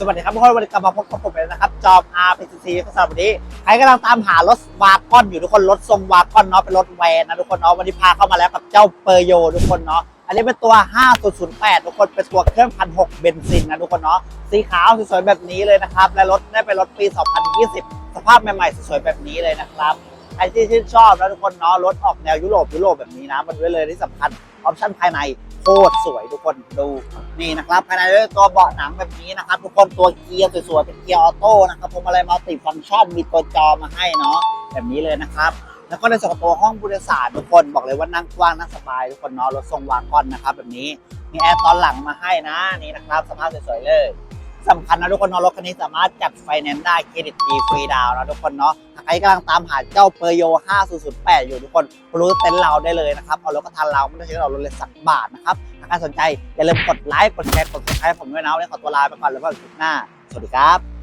สวัสดีครับทุกคนวันนี้กลับมาพบกับผมเลยนะครับ จอม RPCC สำหรับวันนี้ใครกำลังตามหารถวากอนอยู่ทุกคนรถทรงวากอนเนาะเป็นรถแวนนะทุกคนเนาะวันนี้พาเข้ามาแล้วกับเจ้าเปอร์โยทุกคนเนาะอันนี้เป็นตัว 5008 ทุกคนเป็นตัวเครื่องพันหกเบนซินนะทุกคนเนาะสีขาวสวยๆแบบนี้เลยนะครับ และรถได้เป็นรถปี 2020 สภาพใหม่ๆสวยๆแบบนี้เลยนะครับ ใครที่ชื่นชอบนะทุกคนเนาะรถออกแนวยุโรปยุโรปแบบนี้นะมันด้วยเลยที่สำคัญออปชั่นภายในโคตรสวยทุกคนดูนี่นะครับภายในด้วยตัวเบาะหนังแบบนี้นะครับทุกคนตัวเกียร์สวยๆเป็นเกียร์ออโต้นะครับพวงมาลัยมัลติฟังก์ชันมีตัวจอมาให้เนาะแบบนี้เลยนะครับแล้วก็ในส่วนตัวห้องผู้โดยสารทุกคนบอกเลยว่านั่งกว้างนั่งสบายทุกคนเนาะรถทรงวากอนนะครับแบบนี้มีแอร์ตอนหลังมาให้นะนี่นะครับสภาพสวยๆเลย สำคัญนะทุกคนเนาะรถคันนี้สามารถจัดไฟแนนซ์ได้เครดิตดีฟรีดาวนะทุกคนเนาะใครกำลังตามหาเจ้าเปอร์โย 5008 อยู่ทุกคนรู้เต็นท์เราได้เลยนะครับเอารถก็ทันเราไม่ต้องใช้เรารถเลยสักบาทนะครับถ้าใครสนใจอย่าลืมกดไลค์กดแชร์กดติดตามผมด้วยนะวันนี้ขอตัวลาไปก่อนแล้วก็คลิปหน้าสวัสดีครับ